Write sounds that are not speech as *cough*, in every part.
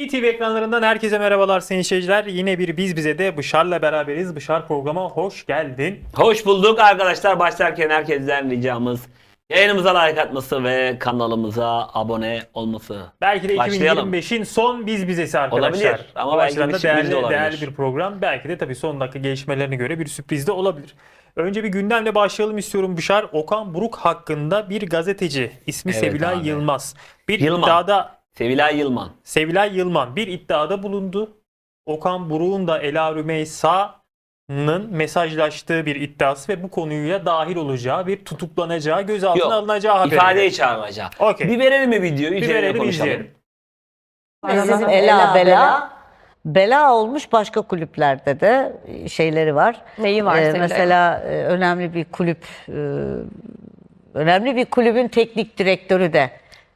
İTV ekranlarından herkese merhabalar sayın seyirciler. Yine bir biz bize de Bışar'la beraberiz. Bışar programa hoş geldin. Hoş bulduk arkadaşlar. Başlarken herkesten ricamız yayınımıza like atması ve kanalımıza abone olması. Belki de Başlayalım. 2025'in son biz bizesi arkadaşlar. Olabilir ama O belki açıdan bir da sürpriz de değerli, olabilir. değerli bir program. Belki de tabii son dakika gelişmelerine göre bir sürpriz de olabilir. Önce bir gündemle başlayalım istiyorum Bışar. Okan Buruk hakkında bir gazeteci ismi Evet Sevilay abi. Yılmaz. Bir Yılman. iddiada Sevilay Yılman. Sevilay Yılman bir iddiada bulundu. Okan Buruk'un da Ela Rümeysa'nın mesajlaştığı bir iddiası ve bu konuyla dahil olacağı bir tutuklanacağı, gözaltına Yok, alınacağı haberi. İfadeye çağrılacağı. Okey. Bir verelim mi videoyu? Bir Üzerine verelim konuşalım. izleyelim. Bizim Ela Bela bela olmuş başka kulüplerde de şeyleri var. Neyi var Ee, mesela e, önemli bir kulüp e, önemli bir kulübün teknik direktörü de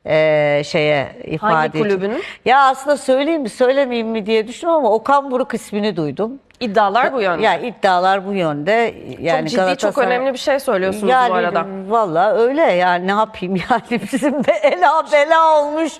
e, şeye ifade Hangi kulübünün? Ya aslında söyleyeyim mi söylemeyeyim mi diye düşünüyorum ama Okan Buruk ismini duydum. İddialar bu yönde. Ya iddialar bu yönde. Yani çok ciddi, çok Galatasaray- önemli bir şey söylüyorsunuz yani, bu arada. Valla öyle yani ne yapayım *laughs* yani bizim de ela bela olmuş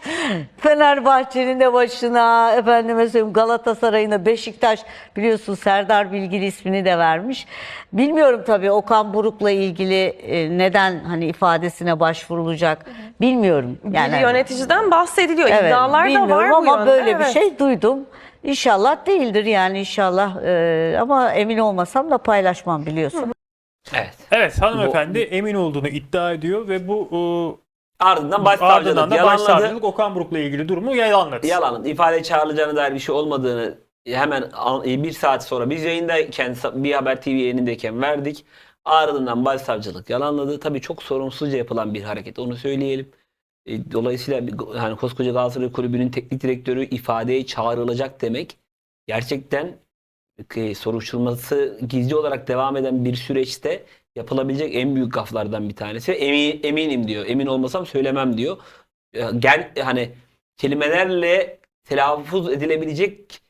Fenerbahçe'nin de başına efendime söyleyeyim Galatasaray'ın da Beşiktaş biliyorsun Serdar Bilgili ismini de vermiş. Bilmiyorum tabii Okan Buruk'la ilgili e, neden hani ifadesine başvurulacak bilmiyorum. bir yöneticiden bahsediliyor. İddialar da var bu ama yönde. böyle bir evet. şey duydum. İnşallah değildir yani inşallah e, ama emin olmasam da paylaşmam biliyorsun. Evet. Evet hanımefendi emin olduğunu iddia ediyor ve bu Ardından e, başsavcılık ardından da yalanladı. başsavcılık Okan Buruk'la ilgili durumu yalanladı. Yalan. İfade çağrılacağına dair bir şey olmadığını hemen al- bir saat sonra biz yayındayken bir haber TV yayınındayken verdik. Ardından başsavcılık yalanladı. Tabii çok sorumsuzca yapılan bir hareket onu söyleyelim. E, Dolayısıyla bir- hani koskoca Galatasaray Kulübü'nün teknik direktörü ifadeye çağrılacak demek gerçekten e, soruşturması gizli olarak devam eden bir süreçte yapılabilecek en büyük gaflardan bir tanesi. Emin, eminim diyor. Emin olmasam söylemem diyor. E, Gel hani kelimelerle telaffuz edilebilecek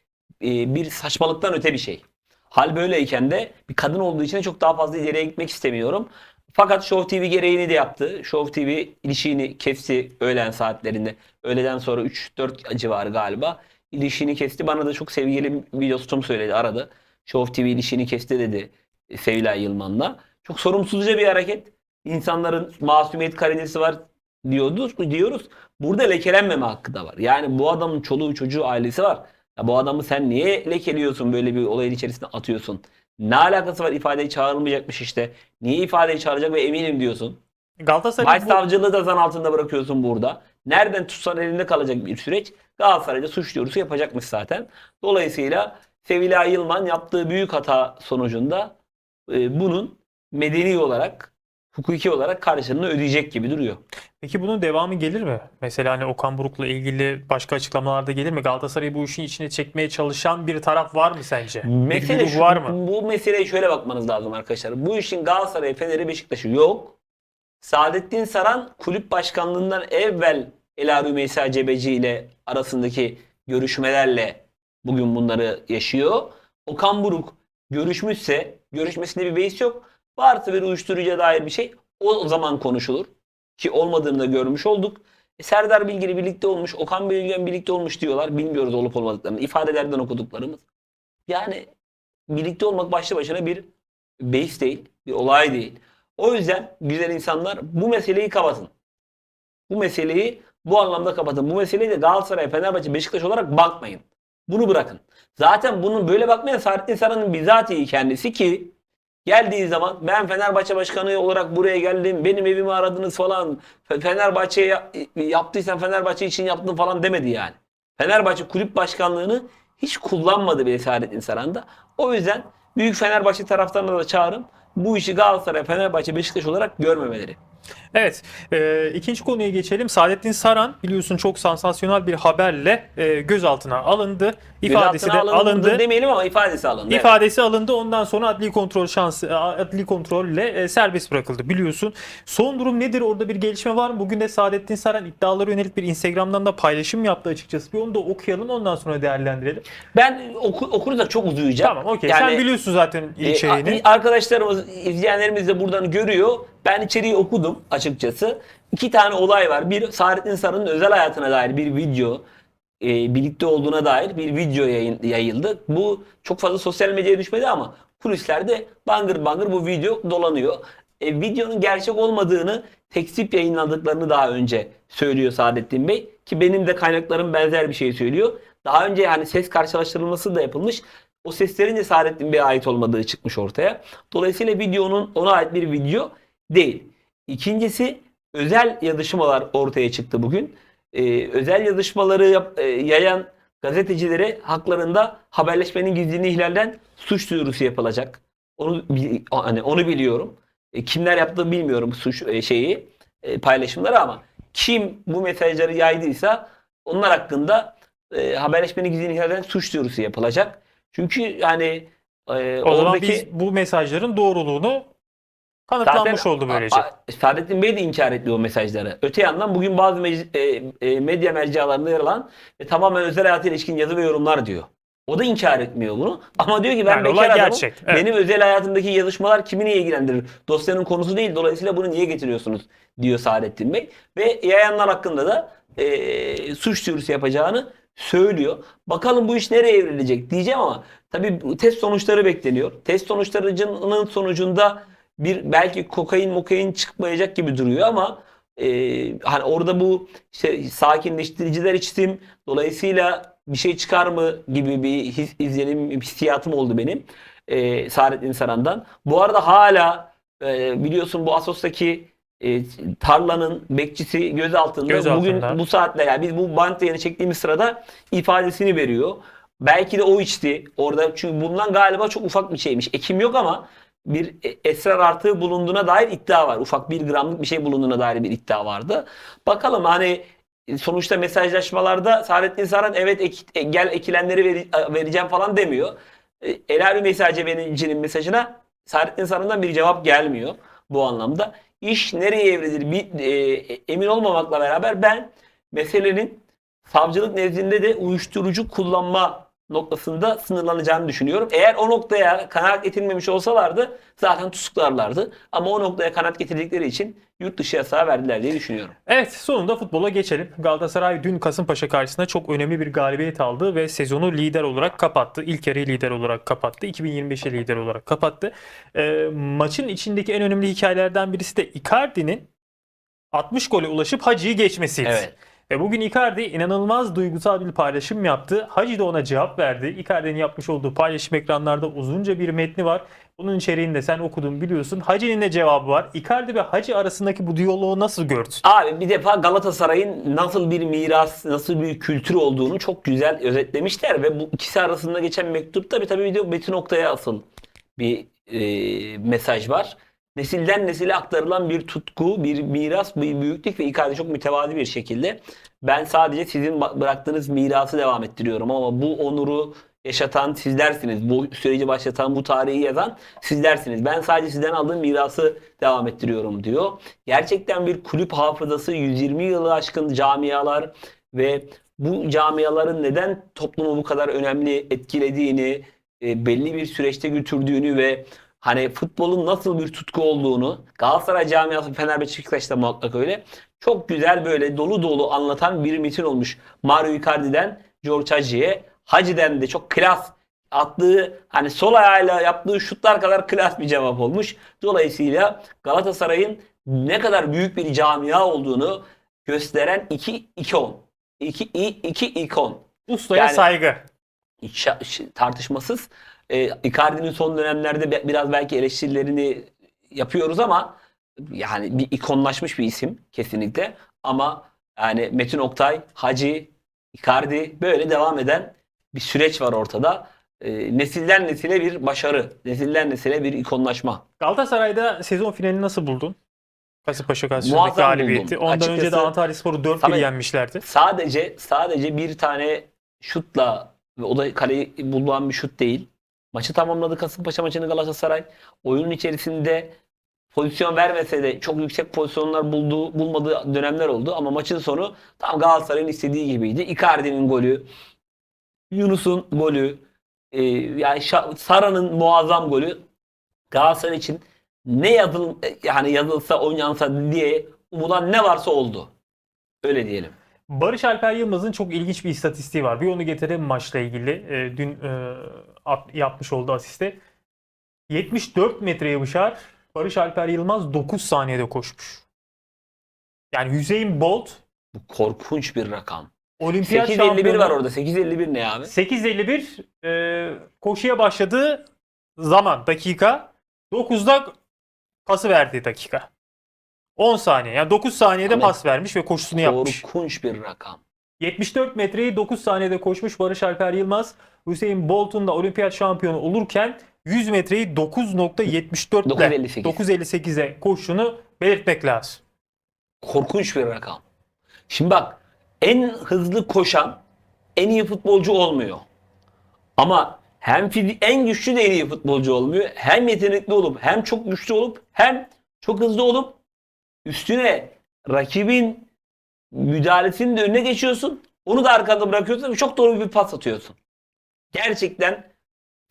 e, bir saçmalıktan öte bir şey. Hal böyleyken de bir kadın olduğu için de çok daha fazla ileriye gitmek istemiyorum. Fakat Show TV gereğini de yaptı. Show TV ilişiğini kesti öğlen saatlerinde. Öğleden sonra 3-4 civarı galiba. İlişiğini kesti. Bana da çok sevgili bir dostum söyledi aradı. Show TV ilişiğini kesti dedi Sevilay Yılman'la. Çok sorumsuzca bir hareket. İnsanların masumiyet karinesi var diyoruz, diyoruz. Burada lekelenmeme hakkı da var. Yani bu adamın çoluğu çocuğu ailesi var. Ya bu adamı sen niye lekeliyorsun böyle bir olayın içerisine atıyorsun? Ne alakası var ifadeye çağrılmayacakmış işte. Niye ifadeye çağıracak ve eminim diyorsun. Galatasaray Başsavcılığı da zan altında bırakıyorsun burada. Nereden tutsan elinde kalacak bir süreç. Galatasaray'da suç duyurusu yapacakmış zaten. Dolayısıyla Sevilay Yılman yaptığı büyük hata sonucunda e, bunun medeni olarak, hukuki olarak karşılığını ödeyecek gibi duruyor. peki bunun devamı gelir mi? Mesela hani Okan Buruk'la ilgili başka açıklamalarda gelir mi? Galatasaray'ı bu işin içine çekmeye çalışan bir taraf var mı sence? bir Mesele şu- var mı? Bu meseleye şöyle bakmanız lazım arkadaşlar. Bu işin Galatasaray, Fener'i, Beşiktaş'ı yok. Saadettin Saran kulüp başkanlığından evvel Ela Rümeysa Cebeci ile arasındaki görüşmelerle bugün bunları yaşıyor. Okan Buruk görüşmüşse görüşmesinde bir beis yok. Varsa bir uyuşturucuya dair bir şey o zaman konuşulur. Ki olmadığını da görmüş olduk. E, Serdar Bilgili birlikte olmuş, Okan Bilgen birlikte olmuş diyorlar. Bilmiyoruz olup olmadıklarını. İfadelerden okuduklarımız. Yani birlikte olmak başlı başına bir beis değil, bir olay değil. O yüzden güzel insanlar bu meseleyi kapatın. Bu meseleyi bu anlamda kapatın. Bu meseleyi de Galatasaray, Fenerbahçe, Beşiktaş olarak bakmayın. Bunu bırakın. Zaten bunu böyle bakmayan Saadettin Saran'ın bizatihi kendisi ki geldiği zaman ben Fenerbahçe başkanı olarak buraya geldim. Benim evimi aradınız falan. Fe- Fenerbahçe'ye ya- yaptıysan Fenerbahçe için yaptın falan demedi yani. Fenerbahçe kulüp başkanlığını hiç kullanmadı bile Saadettin Saran'da. O yüzden büyük Fenerbahçe taraftarına da çağırım. Bu işi Galatasaray, Fenerbahçe, Beşiktaş olarak görmemeleri. Evet, e, ikinci konuya geçelim. Saadettin Saran biliyorsun çok sansasyonel bir haberle e, gözaltına alındı. İfadesi de Gözaltına alındı. demeyelim ama ifadesi alındı. evet. İfadesi alındı. Ondan sonra adli kontrol şansı adli kontrolle e, serbest bırakıldı biliyorsun. Son durum nedir? Orada bir gelişme var mı? Bugün de Saadettin Saran iddialara yönelik bir Instagram'dan da paylaşım yaptı açıkçası. Bir onu da okuyalım ondan sonra değerlendirelim. Ben oku, okursak çok uzayacak. Tamam okey. Yani- Sen biliyorsun zaten E, içeriğini. a- arkadaşlarımız, izleyenlerimiz de buradan görüyor. Ben içeriği okudum açıkçası. İki tane olay var. Bir Saadettin Sarı'nın özel hayatına dair bir video, e, birlikte olduğuna dair bir video yayın, yayıldı. Bu çok fazla sosyal medyaya düşmedi ama kulislerde bangır bangır bu video dolanıyor. E, videonun gerçek olmadığını tekstip yayınladıklarını daha önce söylüyor Saadettin Bey. Ki benim de kaynaklarım benzer bir şey söylüyor. Daha önce hani ses karşılaştırılması da yapılmış. O seslerin de Saadettin Bey'e ait olmadığı çıkmış ortaya. Dolayısıyla videonun ona ait bir video değil. İkincisi özel yazışmalar ortaya çıktı bugün. Ee, özel yazışmaları yap- e, yayan gazetecilere haklarında haberleşmenin gizliliğini ihlalden suç duyurusu yapılacak. Onu hani onu biliyorum. E, kimler yaptığını bilmiyorum suç e, şeyi e, paylaşımları ama kim bu mesajları yaydıysa onlar hakkında e, haberleşmenin gizliliğini ihlalden suç duyurusu yapılacak. Çünkü yani e, o zaman oradaki biz bu mesajların doğruluğunu kanıtlanmış oldu böylece. Saadettin Bey de inkar etti o mesajları. Öte yandan bugün bazı mec- e, e, medya mercalarında yer alan ve tamamen özel hayata ilişkin yazı ve yorumlar diyor. O da inkar etmiyor bunu. Ama diyor ki ben Yani bekar adamım. gerçek, evet. Benim özel hayatımdaki yazışmalar kimi niye ilgilendirir? Dosyanın konusu değil. Dolayısıyla bunu niye getiriyorsunuz? diyor Saadettin Bey. Ve yayanlar hakkında da e, suç duyurusu yapacağını söylüyor. Bakalım bu iş nereye evrilecek diyeceğim ama tabii test sonuçları bekleniyor. Test sonuçlarının sonucunda bir belki kokain mokain çıkmayacak gibi duruyor ama e, hani orada bu işte sakinleştiriciler içtim dolayısıyla bir şey çıkar mı gibi bir his, izlenim hissiyatım oldu benim e, Saadettin Saran'dan. Bu arada hala e, biliyorsun bu Asos'taki e, tarlanın bekçisi gözaltında. Gözaltında. Bugün bu saatte yani biz bu bant yayını çektiğimiz sırada ifadesini veriyor. Belki de o içti orada çünkü bulunan galiba çok ufak bir şeymiş. Ekim yok ama bir e- esrar artığı bulunduğuna dair iddia var. Ufak bir gramlık bir şey bulunduğuna dair bir iddia vardı. Bakalım hani sonuçta mesajlaşmalarda Saadettin Saran evet ek- e, gel ekilenleri veri- vereceğim falan demiyor. E, Elari mesajı benim mesajına Saadettin Saran'dan bir cevap gelmiyor bu anlamda. İş nereye evrilir bir, e, emin olmamakla beraber ben meselenin savcılık nezdinde de uyuşturucu kullanma noktasında sınırlanacağını düşünüyorum. Eğer o noktaya kanaat getirmemiş olsalardı zaten tutuklarlardı. Ama o noktaya kanaat getirdikleri için yurt dışı yasağı verdiler diye düşünüyorum. Evet sonunda futbola geçelim. Galatasaray dün Kasımpaşa karşısında çok önemli bir galibiyet aldı ve sezonu lider olarak kapattı. İlk yarıyı lider olarak kapattı. 2025'e lider olarak kapattı. Ee, maçın içindeki en önemli hikayelerden birisi de Icardi'nin 60 gole ulaşıp Hacı'yı geçmesiydi. Evet. Ve bugün Icardi inanılmaz duygusal bir paylaşım yaptı. Hacı da ona cevap verdi. Icardi'nin yapmış olduğu paylaşım ekranlarda uzunca bir metni var. Bunun içeriğini de sen okudun biliyorsun. Hacı'nın ne cevabı var? Icardi ve Hacı arasındaki bu diyaloğu nasıl gördün? Abi bir defa Galatasaray'ın nasıl bir miras, nasıl bir kültür olduğunu çok güzel özetlemişler ve bu ikisi arasında geçen mektupta bir tabii de Metin Oktay'a asıl bir e, mesaj var. Nesilden nesile aktarılan bir tutku, bir miras, bir büyüklük ve Icardi çok mütevazi bir şekilde. Ben sadece sizin bıraktığınız mirası devam ettiriyorum ama bu onuru yaşatan sizlersiniz. Bu süreci başlatan, bu tarihi yazan sizlersiniz. Ben sadece sizden aldığım mirası devam ettiriyorum diyor. Gerçekten bir kulüp hafızası 120 yılı aşkın camialar ve bu camiaların neden toplumu bu kadar önemli etkilediğini, e, belli bir süreçte götürdüğünü ve hani futbolun nasıl bir tutku olduğunu Galatasaray camiası Fenerbahçe Beşiktaş'ta muhakkak öyle. Çok güzel böyle dolu dolu anlatan bir metin olmuş. Mario Icardi'den George Hacı'ya. Hacı'den de çok klas attığı hani sol ayağıyla yaptığı şutlar kadar klas bir cevap olmuş. Dolayısıyla Galatasaray'ın ne kadar büyük bir camia olduğunu gösteren iki ikon. İki, iki ikon. Ustaya Yani- saygı. Tartışmasız. E, Icardi'nin son dönemlerde be- biraz belki eleştirilerini yapıyoruz ama yani bir ikonlaşmış bir isim kesinlikle. Ama yani Metin Oktay, Hacı, Icardi böyle devam eden bir süreç var ortada. E, nesilden nesile bir başarı, nesilden nesile bir ikonlaşma. Galatasaray'da sezon finalini nasıl buldun? Kasımpaşa karşısındaki galibiyeti. Ondan önce de Açıkçası- Antalyaspor'u 4-1 Samet- yenmişlerdi. Sadece sadece bir tane şutla ve o da kaleyi bulan bir şut değil. Maçı tamamladı Kasımpaşa maçını Galatasaray. Oyunun içerisinde pozisyon vermese de çok yüksek pozisyonlar bulduğu, bulmadığı dönemler oldu ama maçın sonu tam Galatasaray'ın istediği gibiydi. Icardi'nin golü, Yunus'un golü, e, yani Sara'nın muazzam golü Galatasaray için ne yazıl yani yazılsa oynansa diye umulan ne varsa oldu. Öyle diyelim. Barış Alper Yılmaz'ın çok ilginç bir istatistiği var. Bir onu getirelim maçla ilgili. E, dün e, at- yapmış olduğu asiste. 74 metre yapışar. Barış Alper Yılmaz 9 saniyede koşmuş. Yani Hüseyin Bolt Bu korkunç bir rakam. olimpiyat 8.51 şampiyonu. var orada. 8.51 ne abi? 8.51 e, koşuya başladığı zaman dakika 9'da pası verdiği dakika. 10 saniye. Yani 9 saniyede Ahmet, pas vermiş ve koşusunu yapmış. Korkunç bir rakam. 74 metreyi 9 saniyede koşmuş Barış Alper Yılmaz. Hüseyin Bolt'un da olimpiyat şampiyonu olurken 100 metreyi 9.74 ile 9.58. 9.58'e koştuğunu belirtmek lazım. Korkunç bir rakam. Şimdi bak en hızlı koşan en iyi futbolcu olmuyor. Ama hem en güçlü de en iyi futbolcu olmuyor. Hem yetenekli olup hem çok güçlü olup hem çok hızlı olup üstüne rakibin müdahalesinin de önüne geçiyorsun. Onu da arkada bırakıyorsun ve çok doğru bir pas atıyorsun. Gerçekten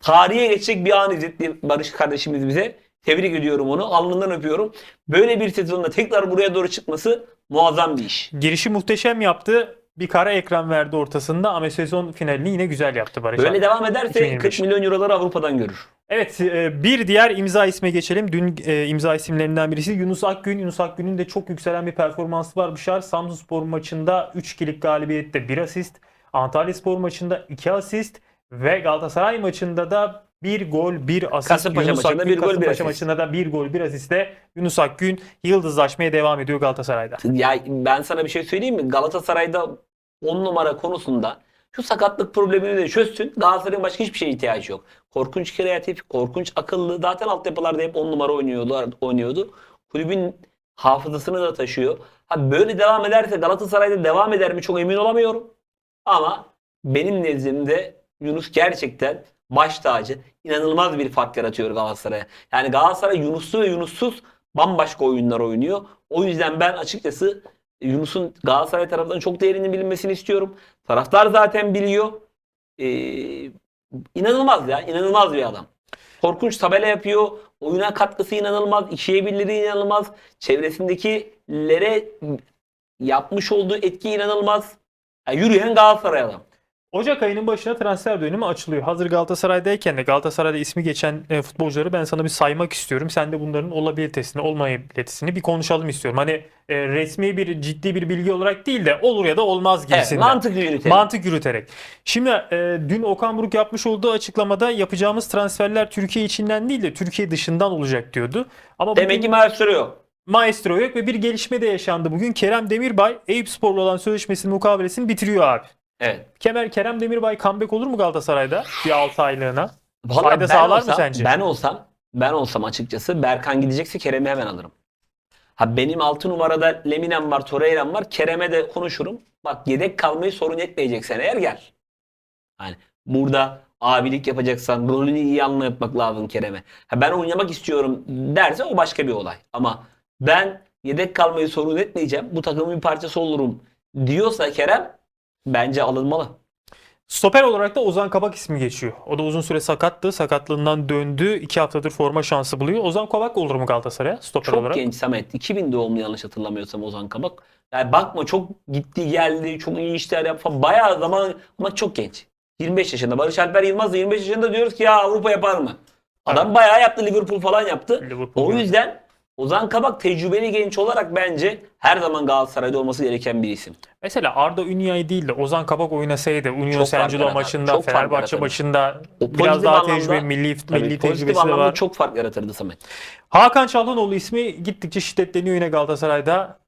tarihe geçecek bir an izletti Barış kardeşimiz bize. Tebrik ediyorum onu. Alnından öpüyorum. Böyle bir sezonda tekrar buraya doğru çıkması muazzam bir iş. Girişi muhteşem yaptı. Bir kara ekran verdi ortasında ama sezon finalini yine güzel yaptı Barış Böyle Alper. devam ederse 2025. 40 milyon euroları Avrupa'dan görür. Evet e, bir diğer imza isme geçelim. Dün e, imza isimlerinden birisi Yunus Akgün. Yunus Akgün'ün de çok yükselen bir performansı var. Bışar Samsunspor maçında 3-2'lik galibiyette 1 asist. Antalyaspor maçında 2 asist. Ve Galatasaray maçında da 1 gol 1 asist. Kasımpaşa Yunus maçında Akgün, bir gol, bir Kasımpaşa asist. maçında da 1 gol 1 asistle Yunus Akgün yıldızlaşmaya devam ediyor Galatasaray'da. Ya ben sana bir şey söyleyeyim mi? Galatasaray'da 10 numara konusunda şu sakatlık problemini de çözsün. Galatasaray'ın başka hiçbir şeye ihtiyacı yok. Korkunç kreatif, korkunç akıllı. Zaten altyapılarda hep 10 numara oynuyordu, oynuyordu. Kulübün hafızasını da taşıyor. Ha böyle devam ederse Galatasaray'da devam eder mi çok emin olamıyorum. Ama benim nezdimde Yunus gerçekten baş tacı. İnanılmaz bir fark yaratıyor Galatasaray'a. Yani Galatasaray Yunuslu ve Yunussuz bambaşka oyunlar oynuyor. O yüzden ben açıkçası Yunus'un Galatasaray tarafından çok değerinin bilinmesini istiyorum. Taraftar zaten biliyor. Ee, inanılmaz ya. inanılmaz bir adam. Korkunç tabela yapıyor. Oyuna katkısı inanılmaz. İkiye birleri inanılmaz. Çevresindekilere yapmış olduğu etki inanılmaz. Ya yürüyen Galatasaray adam. Ocak ayının başına transfer dönemi açılıyor. Hazır Galatasaray'dayken de Galatasaray'da ismi geçen e, futbolcuları ben sana bir saymak istiyorum. Sen de bunların olabilitesini, olmayabilitesini bir konuşalım istiyorum. Hani e, resmi bir ciddi bir bilgi olarak değil de olur ya da olmaz Evet, gibisinden. mantıklı yönetim. Mantık yürüterek. Şimdi e, dün Okan Buruk yapmış olduğu açıklamada yapacağımız transferler Türkiye içinden değil de Türkiye dışından olacak diyordu. Ama Demek bugün ki maestro yok. maestro yok ve bir gelişme de yaşandı. Bugün Kerem Demirbay Eyüpspor'la olan sözleşmesinin mukavelesini bitiriyor abi. Evet. Kemer Kerem Demirbay comeback olur mu Galatasaray'da bir 6 aylığına? Vallahi Fayda sağlar mı olsam- sence? Ben olsam, ben olsam açıkçası Berkan gidecekse Kerem'i hemen alırım. Ha benim 6 numarada Leminem var, Torreira'm var. Kerem'e de konuşurum. Bak yedek kalmayı sorun etmeyeceksen eğer gel. Hani burada abilik yapacaksan rolünü iyi anlatmak lazım Kerem'e. Ha ben oynamak istiyorum derse o başka bir olay. Ama ben yedek kalmayı sorun etmeyeceğim. Bu takımın bir parçası olurum diyorsa Kerem bence alınmalı. Stoper olarak da Ozan Kabak ismi geçiyor. O da uzun süre sakattı. Sakatlığından döndü. 2 haftadır forma şansı buluyor. Ozan Kabak olur mu Galatasaray'a stoper Çok olarak? genç Samet. 2000 doğumlu yanlış hatırlamıyorsam Ozan Kabak. Yani bakma çok gitti geldi. Çok iyi işler yaptı falan. Bayağı zaman ama çok genç. 25 yaşında. Barış Alper Yılmaz da 25 yaşında diyoruz ki ya Avrupa yapar mı? Adam bayağı yaptı. Liverpool falan yaptı. Liverpool O yüzden Ozan Kabak tecrübeli genç olarak bence her zaman Galatasaray'da olması gereken bir isim. Mesela Arda Ünyay değil de Ozan Kabak oynasaydı Union yaratır. maçında, Çok Fenerbahçe maçında O biraz daha anlamda- tecrübe, milli, Tabii milli tecrübesi de var. çok fark yaratırdı Samet. Hakan Çalhanoğlu ismi gittikçe şiddetleniyor yine Galatasaray'da.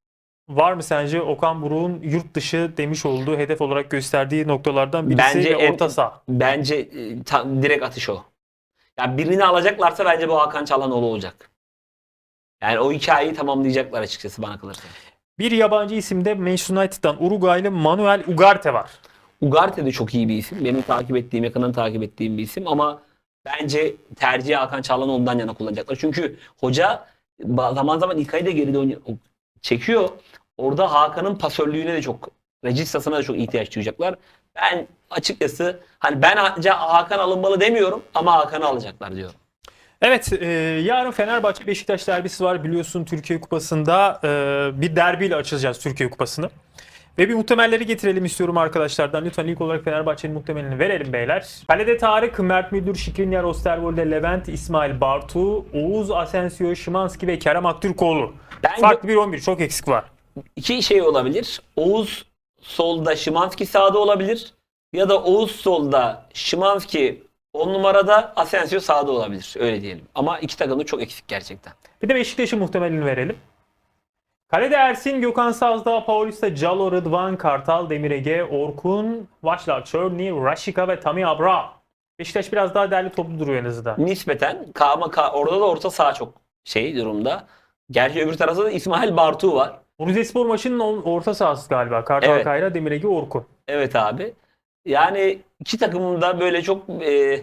Var mı sence Okan Buruk'un yurt dışı demiş olduğu hedef olarak gösterdiği noktalardan birisi Bence ve orta saha? Bence e, ta- direkt atış o. Yani birini alacaklarsa bence bu Hakan Çalhanoğlu olacak. Yani o hikayeyi tamamlayacaklar açıkçası bana kalırsa. Bir yabancı isimde Manchester United'dan Uruguaylı Manuel Ugarte var. Ugarte de çok iyi bir isim. Benim takip ettiğim, yakından takip ettiğim bir isim ama bence tercihi Hakan Çağlanoğlu'ndan yana kullanacaklar. Çünkü hoca zaman zaman İlkay'ı da geride çekiyor. Orada Hakan'ın pasörlüğüne de çok, registasına da çok ihtiyaç duyacaklar. Ben açıkçası hani ben Hakan alınmalı demiyorum ama Hakan'ı alacaklar diyorum. Evet, e, yarın Fenerbahçe Beşiktaş derbisi var. Biliyorsun Türkiye Kupası'nda e, bir derbiyle açılacağız Türkiye Kupası'nı. Ve bir muhtemelleri getirelim istiyorum arkadaşlardan. Lütfen ilk olarak Fenerbahçe'nin muhtemelini verelim beyler. Kalede Tarık, Mert Müldür, Şikrinyar, Osterwolde, Levent, İsmail Bartu, Oğuz Asensio, Şimanski ve Kerem Aktürkoğlu. Bence- Farklı bir 11, çok eksik var. İki şey olabilir. Oğuz solda, Şimanski sağda olabilir. Ya da Oğuz solda, Şimanski 10 numarada, Asensio sağda olabilir. Öyle diyelim. Ama iki takım da çok eksik gerçekten. Bir de Beşiktaş'ın muhtemelini verelim. Kalede Ersin, Gökhan Sazdağ, Paulista, Calo, Rıdvan, Kartal, Demirege, Orkun, Vaşla, Çörni, Raşika ve Tami Abra. Beşiktaş biraz daha derli toplu duruyor en azından. Nispeten Kama Ka- orada da orta saha çok şey durumda. Gerçi öbür tarafta da İsmail Bartu var. Rizespor maçının orta sahası galiba. Kartal Evet. Kayra, Demirege, Orkun. Evet abi. Yani iki takımın da böyle çok e,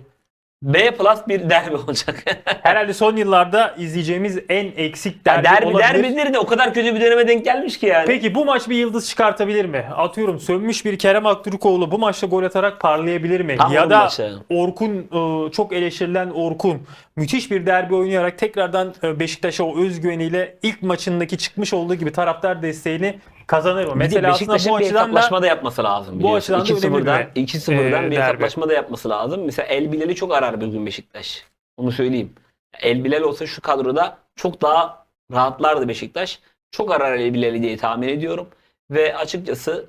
B plus bir derbi *laughs* olacak. Herhalde son yıllarda izleyeceğimiz en eksik derbi, derbi, olabilir. derbileri de o kadar kötü bir döneme denk gelmiş ki yani. Peki bu maç bir yıldız çıkartabilir mi? Atıyorum sönmüş bir Kerem Aktürkoğlu bu maçta gol atarak parlayabilir mi? Tam ya da maçı. Orkun e, çok eleştirilen Orkun müthiş bir derbi oynayarak tekrardan e, Beşiktaş'a o özgüveniyle ilk maçındaki çıkmış olduğu gibi taraftar desteğini kazanır mı? Mesela aslında bu bir açıdan da hesaplaşma da yapması lazım. bu biliyorsun. açıdan da önemli 2-0'dan, bir, 2-0'dan e, bir derbi. hesaplaşma da yapması lazım. Mesela El Bilal'i çok arar bir gün Beşiktaş. Onu söyleyeyim. El Bilal olsa şu kadroda çok daha rahatlardı Beşiktaş. Çok arar El Bilal'i diye tahmin ediyorum. Ve açıkçası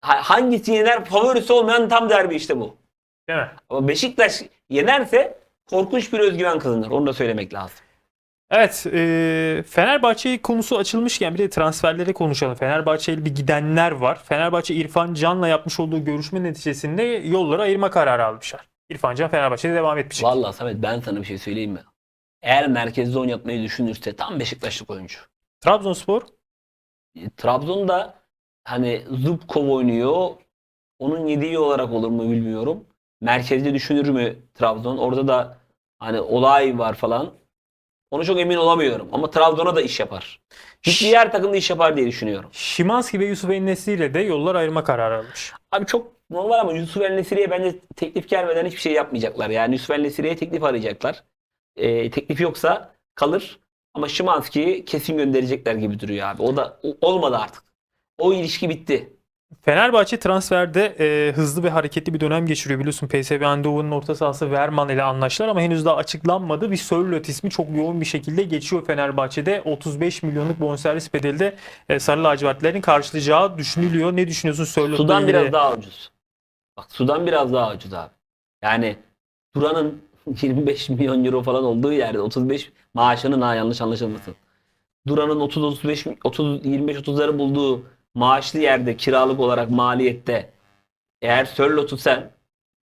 ha- hangisi yener favorisi olmayan tam derbi işte bu. değil mi? Ama Beşiktaş yenerse korkunç bir özgüven kazanır. Onu da söylemek lazım. Evet, e, Fenerbahçe konusu açılmışken bir de transferlere konuşalım. Fenerbahçe'yle bir gidenler var. Fenerbahçe İrfan Can'la yapmış olduğu görüşme neticesinde yolları ayırma kararı almışlar. İrfan Can Fenerbahçe'de devam etmeyecek. Vallahi Samet ben sana bir şey söyleyeyim mi? Eğer merkezde oynatmayı düşünürse tam Beşiktaşlık oyuncu. Trabzonspor E, Trabzon'da hani Zubkov oynuyor. Onun yediği olarak olur mu bilmiyorum. Merkezde düşünür mü Trabzon? Orada da hani olay var falan. Onu çok emin olamıyorum. Ama Trabzon'a da iş yapar. Hiçbir yer takımda iş yapar diye düşünüyorum. Şimanski ve Yusuf Enes'i ile de yollar ayırma kararı almış. Abi çok normal ama Yusuf El Nesiri'ye bence teklif gelmeden hiçbir şey yapmayacaklar. Yani Yusuf El Nesiri'ye teklif arayacaklar. E, teklif yoksa kalır. Ama Şimanski'yi kesin gönderecekler gibi duruyor abi. O da o- olmadı artık. O ilişki bitti. Fenerbahçe transferde e, hızlı ve hareketli bir dönem geçiriyor. Biliyorsun PSV Eindhoven'ın orta sahası Verman ile anlaştılar ama henüz daha açıklanmadı. Bir Sörloth ismi çok yoğun bir şekilde geçiyor Fenerbahçe'de. 35 milyonluk bonservis bedeli de e, Sarı lacivertlerin karşılayacağı düşünülüyor. Ne düşünüyorsun Sörloth'la Sudan ilgili? biraz daha ucuz. Bak Sudan biraz daha ucuz abi. Yani Duran'ın 25 *laughs* milyon euro falan olduğu yerde 35 maaşının ha yanlış anlaşılmasın. Duran'ın 30 35 30 25 30'ları bulduğu maaşlı yerde kiralık olarak maliyette eğer Sörlot'u sen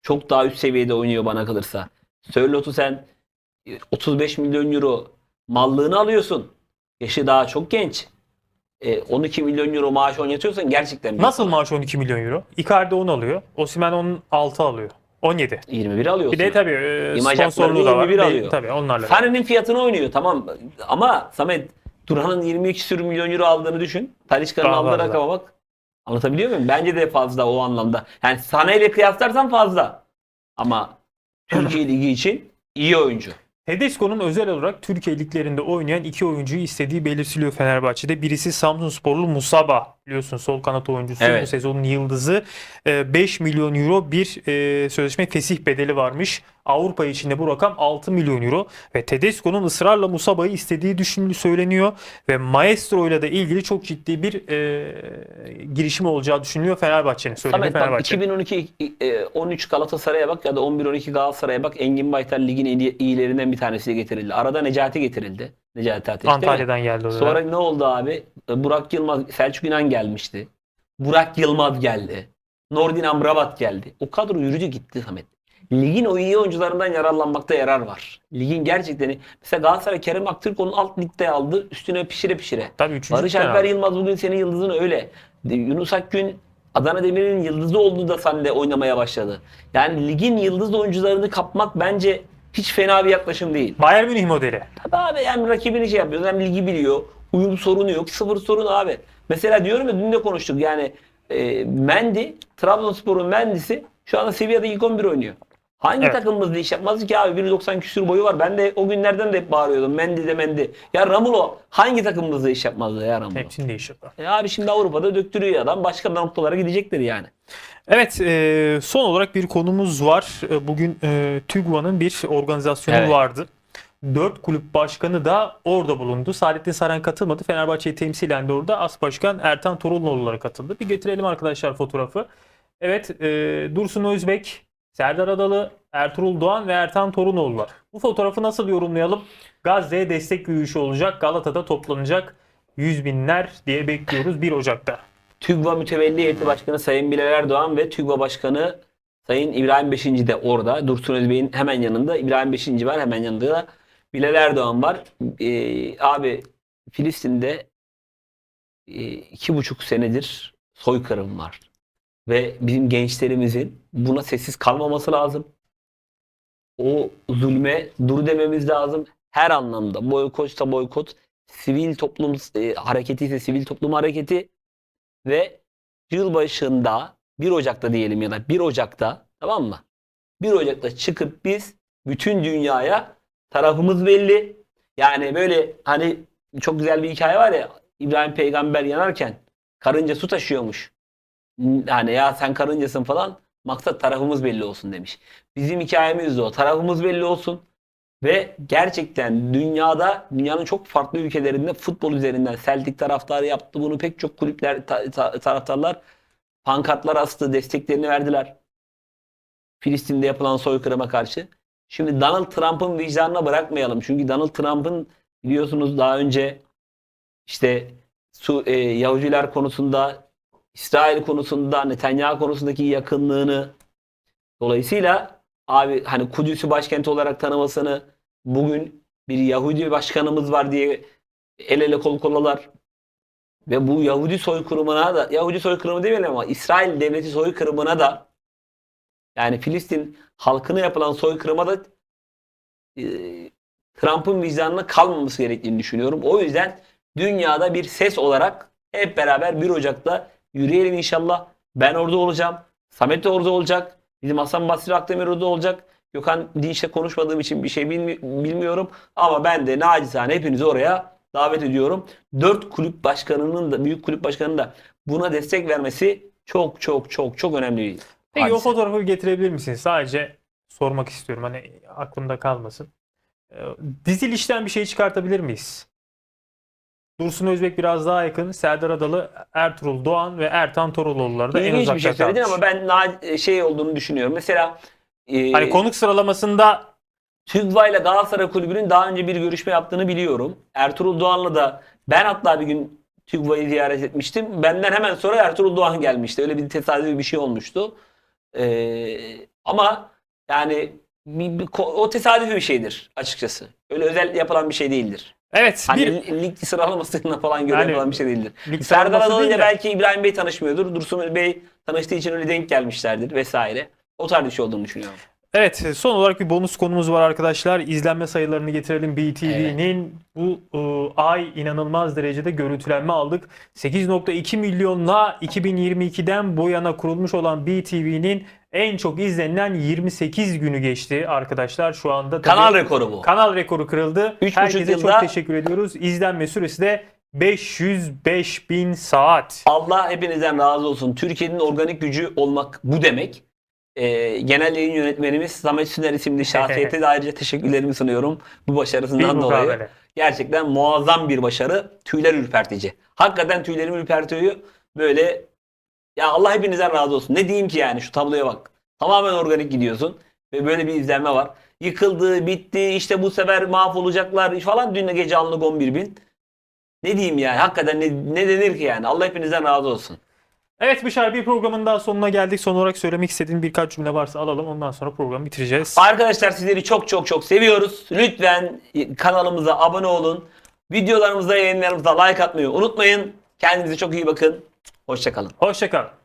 çok daha üst seviyede oynuyor bana kalırsa. Sörlot'u sen e, 35 milyon euro mallığını alıyorsun. Yaşı daha çok genç. E, 12 milyon euro maaş oynatıyorsan gerçekten Nasıl maaş 12 milyon euro? Icardi 10 alıyor. Osimhen 16 alıyor. 17. 21 alıyorsun. Bir de tabii e, İmaj sponsorluğu da var. 21 Be- alıyor. Tabii onlarla. Sané'nin fiyatını oynuyor tamam ama Samet Duran'ın 22 sürü milyon euro aldığını düşün. Talişka'nın aldığı fazla. rakama bak. Anlatabiliyor muyum? Bence de fazla o anlamda. Yani Sané ile kıyaslarsan fazla. Ama Türkiye Ligi için iyi oyuncu. Tedesco'nun özel olarak Türkiye liglerinde oynayan iki oyuncuyu istediği belirtiliyor Fenerbahçe'de. Birisi Samsunsporlu Musaba. Biliyorsun sol kanat oyuncusu Evet. bu sezonun yıldızı. Ee, 5 milyon euro bir e, sözleşme fesih bedeli varmış. Avrupa içinde bu rakam 6 milyon euro. Ve Tedesco'nun ısrarla Musaba'yı istediği düşünülü söyleniyor. Ve Maestro ile de ilgili çok ciddi bir e, girişim olacağı düşünülüyor Fenerbahçe'nin. Söyledi Fenerbahçe. 2012 e, 13 Galatasaray'a bak ya da 11-12 Galatasaray'a bak. Engin Baytar ligin en iyi- iyilerinden bir tanesi getirildi. Arada Necati getirildi. Necati Ateş? Antalya'dan geldi o. Sonra ne oldu abi? Burak Yılmaz, Selçuk İnan gelmişti. Burak Yılmaz geldi. Nordin Amrabat geldi. O kadro yürüdü gitti Samet. ligin o iyi oyuncularından yararlanmakta yarar var. Ligin gerçekten mesela Galatasaray Kerem Aktürkoğlu'nun alt ligde aldı üstüne pişire pişire. Tabii üçüncü Barış Alper. Yılmaz bugün senin yıldızın öyle. Yunus Akgün Adana Demir'in yıldızı olduğu da sende oynamaya başladı. Yani ligin yıldız oyuncularını kapmak bence hiç fena bir yaklaşım değil. Bayern Münih modeli. Tabii abi yani rakibini şey yapıyor. Hem ligi biliyor. Uyum sorunu yok. Sıfır sorun abi. Mesela diyorum ya dün de konuştuk yani e, Mendy, Trabzonspor'un Mendy'si şu anda Sevilla'da ilk 11 oynuyor. Hangi Evet. takımımızda iş yapmaz ki abi 1.90 küsür boyu var. Ben de o günlerden de hep bağırıyordum. Mendy de Mendy. Ya Ramulo hangi takımımızda iş yapmazdı ya Ramulo? Hepsini değiştirdi. E abi şimdi Avrupa'da döktürüyor adam. Başka noktalara gidecektir yani. Evet, e, son olarak bir konumuz var. E, Bugün e, TÜGVA'nın bir organizasyonu Evet. vardı. Dört kulüp başkanı da orada bulundu. Saadettin Saran katılmadı. Fenerbahçe'yi temsilen de orada As Başkan Ertan Torunoğulları katıldı. Bir getirelim arkadaşlar fotoğrafı. Evet, e, Dursun Özbek, Serdar Adalı, Ertuğrul Doğan ve Ertan Torunoğlu var. Bu fotoğrafı nasıl yorumlayalım? Gazze'ye destek yürüyüşü olacak. Galata'da toplanacak yüz binler diye bekliyoruz 1 Ocak'ta. TÜGVA Mütevelli Heyeti Başkanı Sayın Bilal Erdoğan ve TÜGVA Başkanı Sayın İbrahim Beşinci de orada. Dursun Özbey'in hemen yanında İbrahim Beşinci var. Hemen yanında da Bilal Erdoğan var. Ee, abi Filistin'de e, iki buçuk senedir soykırım var. Ve bizim gençlerimizin buna sessiz kalmaması lazım. O zulme dur dememiz lazım. Her anlamda boykotsa boykot, sivil toplum e, hareketi ise sivil toplum hareketi ve yılbaşında 1 Ocak'ta diyelim ya da 1 Ocak'ta tamam mı? 1 Ocak'ta çıkıp biz bütün dünyaya tarafımız belli. Yani böyle hani çok güzel bir hikaye var ya İbrahim peygamber yanarken karınca su taşıyormuş. Yani ya sen karıncasın falan maksat tarafımız belli olsun demiş. Bizim hikayemiz de o. Tarafımız belli olsun. Ve gerçekten dünyada dünyanın çok farklı ülkelerinde futbol üzerinden Celtic taraftarı yaptı bunu pek çok kulüpler ta- ta- taraftarlar pankartlar astı desteklerini verdiler. Filistin'de yapılan soykırıma karşı. Şimdi Donald Trump'ın vicdanına bırakmayalım. Çünkü Donald Trump'ın biliyorsunuz daha önce işte Su, e, Yahudiler konusunda İsrail konusunda Netanyahu konusundaki yakınlığını dolayısıyla abi hani Kudüs'ü başkent olarak tanımasını bugün bir Yahudi başkanımız var diye el ele kol kolalar ve bu Yahudi soykırımına da Yahudi soykırımı demeyelim ama İsrail devleti soykırımına da yani Filistin halkına yapılan soykırıma da e, Trump'ın vicdanına kalmaması gerektiğini düşünüyorum. O yüzden dünyada bir ses olarak hep beraber 1 Ocak'ta yürüyelim inşallah. Ben orada olacağım. Samet de orada olacak. Bizim Hasan Basri Akdemir orada olacak. Gökhan Dinç'le konuşmadığım için bir şey bilmi- bilmiyorum. Ama ben de nacizane hepinizi oraya davet ediyorum. Dört kulüp başkanının da büyük kulüp başkanının da buna destek vermesi çok çok çok çok önemli Peki o hadise. fotoğrafı getirebilir misiniz? Sadece sormak istiyorum. Hani aklımda kalmasın. Ee, Dizilişten bir şey çıkartabilir miyiz? Dursun Özbek biraz daha yakın. Serdar Adalı, Ertuğrul Doğan ve Ertan Toruloğulları da en İlginç uzakta bir şey söyledin kalmış. ama ben şey olduğunu düşünüyorum. Mesela e, Hani konuk sıralamasında TÜGVA ile Galatasaray Kulübü'nün daha önce bir görüşme yaptığını biliyorum. Ertuğrul Doğan'la da ben hatta bir gün TÜGVA'yı ziyaret etmiştim. Benden hemen sonra Ertuğrul Doğan gelmişti. Öyle bir tesadüfi bir şey olmuştu. Ee, ama yani bir- bir o tesadüfi bir şeydir açıkçası. Öyle özel yapılan bir şey değildir. evet Hani bir li- lig sıralamasına falan göre Yani yapılan bir şey değildir. Serdar Adalı ile belki İbrahim Bey tanışmıyordur. Dursun Bey tanıştığı için öyle denk gelmişlerdir vesaire. O tarz bir şey olduğunu düşünüyorum. Evet, son olarak bir bonus konumuz var arkadaşlar. İzlenme sayılarını getirelim. BTV'nin bu e, ay inanılmaz derecede görüntülenme aldık. 8.2 milyonla 2022'den bu yana kurulmuş olan BTV'nin en çok izlenilen 28 günü geçti arkadaşlar. Şu anda tabii Kanal rekoru bu. kanal rekoru kırıldı. Herkese yılda- çok teşekkür ediyoruz. İzlenme süresi de 505 bin saat. Allah hepinizden razı olsun. Türkiye'nin organik gücü olmak bu demek. Ee, genel yayın yönetmenimiz Samet Süner isimli şahsiyete *laughs* de ayrıca teşekkürlerimi sunuyorum. Bu başarısından dolayı. mukabele. Gerçekten muazzam bir başarı. Tüyler ürpertici. Hakikaten tüylerimi ürpertiyor. Böyle ya Allah hepinizden razı olsun. Ne diyeyim ki yani şu tabloya bak. Tamamen organik gidiyorsun. Ve böyle bir izlenme var. Yıkıldı, bitti, işte bu sefer mahvolacaklar falan. Dün gece anlık 11 bin. Ne diyeyim yani? Hakikaten ne, ne denir ki yani? Allah hepinizden razı olsun. Evet Bişar bir programın daha sonuna geldik. Son olarak söylemek istediğin birkaç cümle varsa alalım. Ondan sonra programı bitireceğiz. Arkadaşlar sizleri çok çok çok seviyoruz. Lütfen kanalımıza abone olun. Videolarımıza, yayınlarımıza like atmayı unutmayın. Kendinize çok iyi bakın. Hoşçakalın. Hoşçakal.